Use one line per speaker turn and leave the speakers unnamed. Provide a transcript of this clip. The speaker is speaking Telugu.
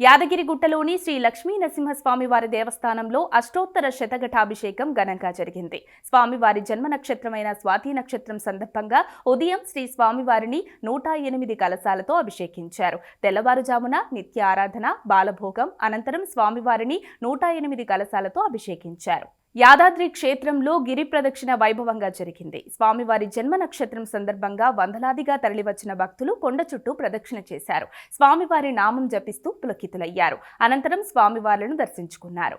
యాదగిరిగుట్టలోని శ్రీ లక్ష్మీ నరసింహస్వామి వారి దేవస్థానంలో అష్టోత్తర శతఘటాభిషేకం ఘనంగా జరిగింది. స్వామివారి జన్మ నక్షత్రమైన స్వాతి నక్షత్రం సందర్భంగా ఉదయం శ్రీ స్వామివారిని నూట ఎనిమిది కలశాలతో అభిషేకించారు. తెల్లవారుజామున నిత్య ఆరాధన బాలభోగం అనంతరం స్వామివారిని నూట ఎనిమిది కలశాలతో అభిషేకించారు. యాదాద్రి క్షేత్రంలో గిరి ప్రదక్షిణ వైభవంగా జరిగింది. స్వామివారి జన్మ నక్షత్రం సందర్భంగా వందలాదిగా తరలివచ్చిన భక్తులు కొండ చుట్టూ ప్రదక్షిణ చేశారు. స్వామివారి నామం జపిస్తూ పులకితులయ్యారు. అనంతరం స్వామివార్లను దర్శించుకున్నారు.